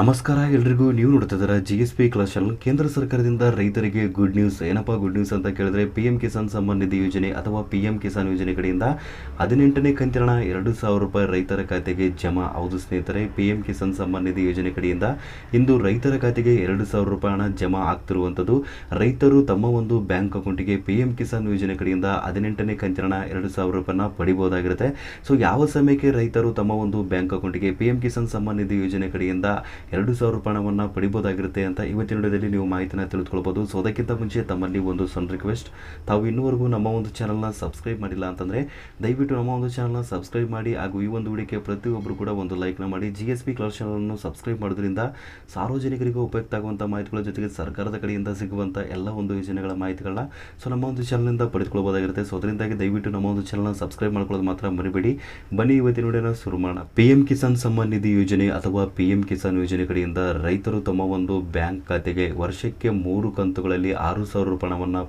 ನಮಸ್ಕಾರ, ಎಲ್ರಿಗೂ ನೀವು ನೋಡ್ತಿದ್ದೀರಾ ಜಿ ಎಸ್ ಪಿ ಕ್ಲಾಸ್ ಕೇಂದ್ರ ಸರ್ಕಾರದಿಂದ ರೈತರಿಗೆ ಗುಡ್ ನ್ಯೂಸ್ ಏನಪ್ಪ ಗುಡ್ ನ್ಯೂಸ್ ಅಂತ ಕೇಳಿದ್ರೆ ಪಿ ಎಂ ಕಿಸಾನ್ ಸಮ್ಮಾನ್ ನಿಧಿ ಯೋಜನೆ ಅಥವಾ ಪಿ ಎಂ ಕಿಸಾನ್ ಯೋಜನೆ ಕಡೆಯಿಂದ ಹದಿನೆಂಟನೇ ಕಂತಿನ ಎರಡು ಸಾವಿರ ರೂಪಾಯಿ ರೈತರ ಖಾತೆಗೆ ಜಮಾ. ಹೌದು ಸ್ನೇಹಿತರೆ ಪಿ ಎಂ ಕಿಸಾನ್ ಸಮ್ಮಾನ್ ನಿಧಿ ಯೋಜನೆ ಕಡೆಯಿಂದ ಇಂದು ರೈತರ ಖಾತೆಗೆ ಎರಡು ಸಾವಿರ ರೂಪಾಯಿ ಹಣ ಜಮಾ ಆಗ್ತಿರುವಂಥದ್ದು. ರೈತರು ತಮ್ಮ ಒಂದು ಬ್ಯಾಂಕ್ ಅಕೌಂಟಿಗೆ ಪಿ ಎಂ ಕಿಸಾನ್ ಯೋಜನೆ ಕಡೆಯಿಂದ ಹದಿನೆಂಟನೇ ಕಂತಿನ ಎರಡು ಸಾವಿರ ರೂಪಾಯಿನ ಪಡಿಬೋದಾಗಿರುತ್ತೆ ಸೊ ಯಾವ ಸಮಯಕ್ಕೆ ರೈತರು ತಮ್ಮ ಒಂದು ಬ್ಯಾಂಕ್ ಅಕೌಂಟಿಗೆ ಪಿ ಎಂ ಕಿಸಾನ್ ಸಮ್ಮಾನ್ ನಿಧಿ ಯೋಜನೆ ಕಡೆಯಿಂದ ಎರಡು ಸಾವಿರ ರೂಪಾಯಿ ಪಡಿಬೋದಾಗಿರುತ್ತೆ ಅಂತ ಇವತ್ತಿನ ವಿಡಿಯೋದಲ್ಲಿ ನೀವು ಮಾಹಿತಿನ ತಿಳಿದುಕೊಳ್ಬೋದು. ಸೊ, ಅದಕ್ಕಿಂತ ಮುಂಚೆ ತಮ್ಮಲ್ಲಿ ಒಂದು ಸಣ್ಣ ರಿಕ್ವೆಸ್ಟ್. ತಾವು ಇನ್ನೂವರೆಗೂ ನಮ್ಮ ಒಂದು ಚಾನಲ್ನ ಸಬ್ಸ್ಕ್ರೈಬ್ ಮಾಡಿಲ್ಲ ಅಂತಂದರೆ, ದಯವಿಟ್ಟು ನಮ್ಮ ಒಂದು ಚಾನಲ್ನ ಸಬ್ಸ್ಕ್ರೈಬ್ ಮಾಡಿ, ಹಾಗೂ ಈ ಒಂದು ವಿಡಿಯೋಕ್ಕೆ ಪ್ರತಿಯೊಬ್ಬರು ಕೂಡ ಒಂದು ಲೈಕ್ನ ಮಾಡಿ. ಜಿ ಎಸ್ ಪಿ ಕ್ಲಾಸ್ ಚಾನಲನ್ನು ಸಬ್ಸ್ಕ್ರೈಬ್ ಮಾಡೋದ್ರಿಂದ ಸಾರ್ವಜನಿಕರಿಗೂ ಉಪಯುಕ್ತ ಆಗುವಂಥ ಮಾಹಿತಿಗಳ ಜೊತೆಗೆ ಸರ್ಕಾರದ ಕಡೆಯಿಂದ ಸಿಗುವಂಥ ಎಲ್ಲ ಒಂದು ಯೋಜನೆಗಳ ಮಾಹಿತಿಗಳನ್ನ ಸೊ, ನಮ್ಮ ಒಂದು ಚಾನಲ್ನಿಂದ ಪಡೆದುಕೊಳ್ಬೋದಾಗಿರುತ್ತೆ ಸೊ, ಅದರಿಂದಾಗಿ ದಯವಿಟ್ಟು ನಮ್ಮ ಒಂದು ಚಾನಲ್ನ ಸಬ್ಸ್ಕ್ರೈಬ್ ಮಾಡ್ಕೊಳ್ಳೋದು ಮಾತ್ರ ಮರಿಬೇಡಿ. ಬನ್ನಿ ಇವತ್ತಿನ ವಿಡಿಯೋನ ಶುರು ಮಾಡೋಣ. ಪಿ ಎಂ ಕಿಸಾನ್ ಸಮ್ಮಾನ್ ನಿಧಿ ಯೋಜನೆ ಅಥವಾ ಪಿ ಎಂ ಕಿಸಾನ್ ಯೋಜನೆ ಕಡೆಯಿಂದ ರೈತರು ತಮ್ಮ ಒಂದು ಬ್ಯಾಂಕ್ ಖಾತೆಗೆ ವರ್ಷಕ್ಕೆ ಮೂರು ಕಂತುಗಳಲ್ಲಿ ಆರು ಸಾವಿರ ರೂಪಾಯಿ ಹಣವನ್ನು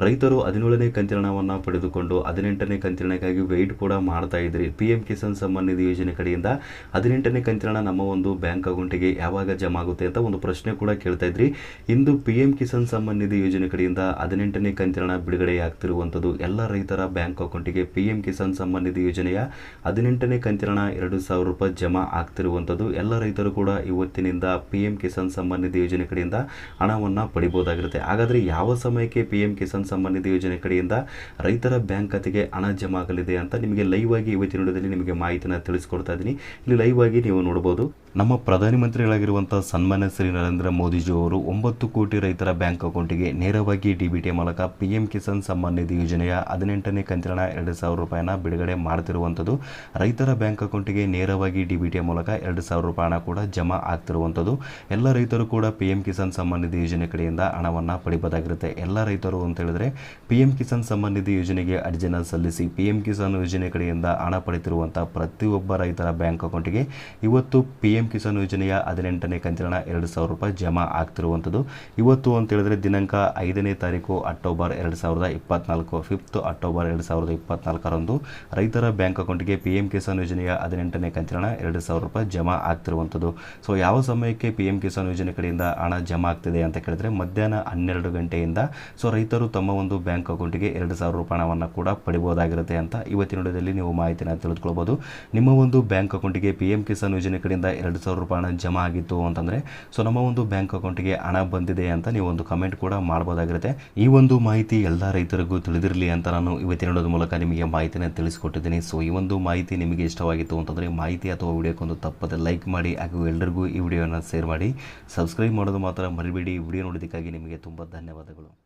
ರೈತರು ಹದಿನೇಳನೇ ಕಂತಿನ ಹಣವನ್ನು ಪಡೆದುಕೊಂಡು ಹದಿನೆಂಟನೇ ಕಂತಿನಕ್ಕಾಗಿ ವೆಯ್ಟ್ ಕೂಡ ಮಾಡ್ತಾ ಇದ್ರಿ. ಪಿ ಎಂ ಕಿಸಾನ್ ಸಮ್ಮಾನ್ ನಿಧಿ ಯೋಜನೆ ಕಡೆಯಿಂದ ಹದಿನೆಂಟನೇ ಕಂತಿನ ನಮ್ಮ ಒಂದು ಬ್ಯಾಂಕ್ ಅಕೌಂಟಿಗೆ ಯಾವಾಗ ಜಮಾ ಆಗುತ್ತೆ ಅಂತ ಒಂದು ಪ್ರಶ್ನೆ ಕೂಡ ಕೇಳ್ತಾ ಇದ್ರಿ. ಇಂದು ಪಿ ಎಂ ಕಿಸಾನ್ ಸಮ್ಮಾನ್ ನಿಧಿ ಯೋಜನೆ ಕಡೆಯಿಂದ ಹದಿನೆಂಟನೇ ಕಂತಿನ ಬಿಡುಗಡೆ ಆಗ್ತಿರುವಂಥದ್ದು ಎಲ್ಲ ರೈತರ ಬ್ಯಾಂಕ್ ಅಕೌಂಟಿಗೆ ಪಿ ಎಂ ಕಿಸಾನ್ ಸಮ್ಮಾನ್ ನಿಧಿ ಯೋಜನೆಯ ಹದಿನೆಂಟನೇ ಕಂತಿನ ಎರಡು ಸಾವಿರ ರೂಪಾಯಿ ಜಮಾ ಆಗ್ತಿರುವಂಥದ್ದು. ಎಲ್ಲ ರೈತರು ಕೂಡ ಇವತ್ತಿನಿಂದ ಪಿ ಎಂ ಕಿಸಾನ್ ಸಮ್ಮಾನ್ ನಿಧಿ ಯೋಜನೆ ಕಡೆಯಿಂದ ಹಣವನ್ನು ಪಡಿಬೋದಾಗಿರುತ್ತೆ. ಹಾಗಾದರೆ ಯಾವ ಸಮಯಕ್ಕೆ ಪಿ ಎಂ ಕಿಸಾನ್ ಸಮ್ಮಾನ್ ನಿಧಿ ಯೋಜನೆ ಕಡೆಯಿಂದ ರೈತರ ಬ್ಯಾಂಕ್ ಖಾತೆಗೆ ಹಣ ಜಮಾ ಆಗಲಿದೆ ಅಂತ ನಿಮಗೆ ಲೈವ್ ಆಗಿ ಇವತ್ತಿನ ನಿಮಗೆ ಮಾಹಿತಿನ ತಿಳಿಸ್ಕೊಡ್ತಾ ಇದ್ದೀನಿ. ಇಲ್ಲಿ ಲೈವ್ ಆಗಿ ನೀವು ನೋಡ್ಬೋದು. ನಮ್ಮ ಪ್ರಧಾನಿ ಮಂತ್ರಿಗಳಾಗಿರುವಂಥ ಸನ್ಮಾನ್ಯ ಶ್ರೀ ನರೇಂದ್ರ ಮೋದಿಜಿ ಅವರು ಒಂಬತ್ತು ಕೋಟಿ ರೈತರ ಬ್ಯಾಂಕ್ ಅಕೌಂಟಿಗೆ ನೇರವಾಗಿ ಡಿಬಿಟಿ ಮೂಲಕ ಪಿ ಎಂ ಕಿಸಾನ್ ಸಮ್ಮಾನ್ ನಿಧಿ ಯೋಜನೆಯ ಹದಿನೆಂಟನೇ ಕಂತಿನ ಎರಡು ಸಾವಿರ ರೂಪಾಯಿನ ಬಿಡುಗಡೆ ಮಾಡ್ತಿರುವಂಥದ್ದು. ರೈತರ ಬ್ಯಾಂಕ್ ಅಕೌಂಟಿಗೆ ನೇರವಾಗಿ ಡಿಬಿಟಿ ಮೂಲಕ ಎರಡು ಸಾವಿರ ರೂಪಾಯಿನ ಕೂಡ ಜಮಾ ಆಗ್ತಿರುವಂಥದ್ದು. ಎಲ್ಲ ರೈತರು ಕೂಡ ಪಿ ಎಂ ಕಿಸಾನ್ ಸಮ್ಮಾನ್ ನಿಧಿ ಯೋಜನೆ ಕಡೆಯಿಂದ ಹಣವನ್ನು ಪಡಿಬೋದಾಗಿರುತ್ತೆ. ಎಲ್ಲ ರೈತರು ಅಂತ ಹೇಳಿದ್ರೆ ಪಿ ಎಂ ಕಿಸಾನ್ ಸಮ್ಮಾನ್ ನಿಧಿ ಯೋಜನೆಗೆ ಅರ್ಜಿನ ಸಲ್ಲಿಸಿ ಪಿ ಎಂ ಕಿಸಾನ್ ಯೋಜನೆ ಕಡೆಯಿಂದ ಹಣ ಪಡೆತಿರುವಂಥ ಪ್ರತಿಯೊಬ್ಬ ರೈತರ ಬ್ಯಾಂಕ್ ಅಕೌಂಟಿಗೆ ಇವತ್ತು ಪಿ ಕಿಸಾನ್ ಯೋಜನೆಯ ಹದಿನೆಂಟನೇ ಕಂತಿನ ಎರಡು ಸಾವಿರ ರೂಪಾಯಿ ಜಮಾ ಆಗ್ತಿರುವಂಥದ್ದು. ಇವತ್ತು ಅಂತ ಹೇಳಿದ್ರೆ ದಿನಾಂಕ ಐದನೇ ತಾರೀಕು ಅಕ್ಟೋಬರ್ ಎರಡು ಸಾವಿರದ ಇಪ್ಪತ್ನಾಲ್ಕು, ಫಿಫ್ತ್ ಅಕ್ಟೋಬರ್ ಎರಡು ಸಾವಿರದ ಇಪ್ಪತ್ನಾಲ್ಕರಂದು ರೈತರ ಬ್ಯಾಂಕ್ ಅಕೌಂಟ್ಗೆ ಪಿ ಎಂ ಕಿಸಾನ್ ಯೋಜನೆಯ ಹದಿನೆಂಟನೇ ಕಂತಿನ ಎರಡು ಸಾವಿರ ರೂಪಾಯಿ ಜಮಾ ಆಗ್ತಿರುವಂಥದ್ದು. ಸೊ, ಯಾವ ಸಮಯಕ್ಕೆ ಪಿ ಎಂ ಕಿಸಾನ್ ಯೋಜನೆ ಕಡೆಯಿಂದ ಹಣ ಜಮಾ ಆಗ್ತಿದೆ ಅಂತ ಕೇಳಿದ್ರೆ ಮಧ್ಯಾಹ್ನ ಹನ್ನೆರಡು ಗಂಟೆಯಿಂದ ಸೊ, ರೈತರು ತಮ್ಮ ಒಂದು ಬ್ಯಾಂಕ್ ಅಕೌಂಟ್ಗೆ ಎರಡು ಸಾವಿರ ರೂಪಾಯಿ ಹಣವನ್ನು ಕೂಡ ಪಡಿಬೋದಾಗಿರುತ್ತೆ ಅಂತ ಇವತ್ತಿನ ನೀವು ಮಾಹಿತಿನ ತಿಳಿದುಕೊಳ್ಬೋದು. ನಿಮ್ಮ ಒಂದು ಬ್ಯಾಂಕ್ ಅಕೌಂಟ್ಗೆ ಪಿ ಎಂ ಕಿಸಾನ್ ಯೋಜನೆ ಕಡೆಯಿಂದ ಸಾವಿರ ರೂಪಾಯಿ ಹಣ ಜಮಾ ಆಗಿತ್ತು ಅಂತಂದರೆ ಸೊ ನಮ್ಮ ಒಂದು ಬ್ಯಾಂಕ್ ಅಕೌಂಟಿಗೆ ಹಣ ಬಂದಿದೆ ಅಂತ ನೀವು ಒಂದು ಕಮೆಂಟ್ ಕೂಡ ಮಾಡ್ಬೋದಾಗಿರುತ್ತೆ. ಈ ಒಂದು ಮಾಹಿತಿ ಎಲ್ಲ ರೈತರಿಗೂ ತಿಳಿದಿರಲಿ ಅಂತ ನಾನು ಇವತ್ತಿನ ಮೂಲಕ ನಿಮಗೆ ಮಾಹಿತಿನ ತಿಳಿಸ್ಕೊಟ್ಟಿದ್ದೀನಿ. ಸೊ ಈ ಒಂದು ಮಾಹಿತಿ ನಿಮಗೆ ಇಷ್ಟವಾಗಿತ್ತು ಅಂತಂದರೆ, ಮಾಹಿತಿ ಅಥವಾ ವಿಡಿಯೋಕ್ಕೊಂದು ತಪ್ಪದೆ ಲೈಕ್ ಮಾಡಿ, ಹಾಗೂ ಎಲ್ಲರಿಗೂ ಈ ವಿಡಿಯೋನ ಶೇರ್ ಮಾಡಿ. ಸಬ್ಸ್ಕ್ರೈಬ್ ಮಾಡೋದು ಮಾತ್ರ ಮರಿಬೇಡಿ. ವಿಡಿಯೋ ನೋಡೋದಕ್ಕಾಗಿ ನಿಮಗೆ ತುಂಬ ಧನ್ಯವಾದಗಳು.